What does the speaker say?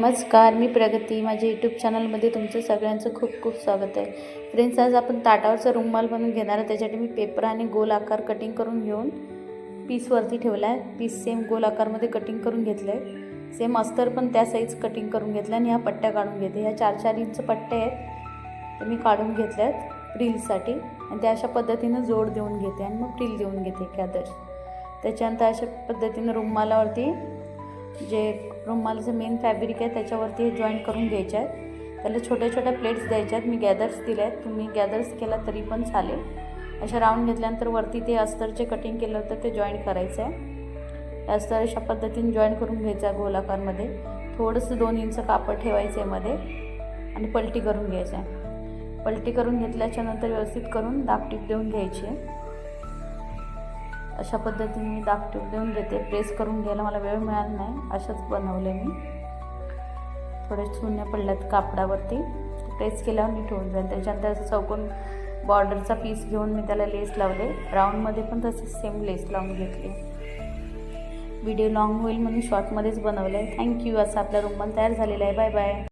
नमस्कार मी प्रगती. माझ्या यूट्यूब चॅनलमध्ये तुमचं सगळ्यांचं खूप खूप स्वागत आहे. फ्रेंड्स आज आपण ताटावरचा रुमाल बनवून घेणार आहे. त्याच्यासाठी मी पेपर आणि गोल आकार कटिंग करून घेऊन पीसवरती ठेवला आहे पीस सेम गोल आकारमध्ये कटिंग करून घेतलं आहे सेम अस्तर पण त्या साईज कटिंग करून घेतल्या आणि ह्या पट्ट्या काढून घेते. ह्या चार चार इंच पट्ट्या आहेत. ते मी काढून घेतल्या आहेत प्रिलसाठी आणि त्या अशा पद्धतीनं जोड देऊन घेते आणि मग प्रिल देऊन घेते एखादं त्याच्यानंतर अशा पद्धतीनं रुमालावरती जे रुमालाचं मेन फॅब्रिक आहे त्याच्यावरती हे जॉईंट करून घ्यायचे आहेत. त्याला छोट्या छोट्या प्लेट्स द्यायच्या आहेत. मी गॅदर्स दिले आहेत. तुम्ही गॅदर्स केला तरी पण चालेल. अशा राऊंड घेतल्यानंतर वरती ते अस्तरचे कटिंग केलं होतं ते जॉईंट करायचं आहे. अस्तर अशा पद्धतीने जॉईंट करून घ्यायचं आहे गोलाकारमध्ये. थोडंसं दोन इंच कापड ठेवायचं आहे मध्ये आणि पलटी करून घ्यायचं आहे. पलटी करून घेतल्याच्यानंतर व्यवस्थित करून दाबटीप देऊन घ्यायची आहे. अशा पद्धतीने मी दाबटीप देऊन घेते. प्रेस करून घ्यायला मला वेळ मिळाला नाही. अशाच बनवले मी. थोडे चुन्या पडल्यात कापडावरती. प्रेस केल्यावर मी ठेवून जाईल त्याच्यानंतर असं चौकोन बॉर्डरचा पीस घेऊन मी त्याला लेस लावले. राऊंडमध्ये पण तसेच सेम लेस लावून घेतली. व्हिडिओ लॉंग होईल म्हणून शॉर्टमध्येच बनवलं आहे थँक्यू. असं आपला रुमाल तयार झालेला आहे. Bye bye.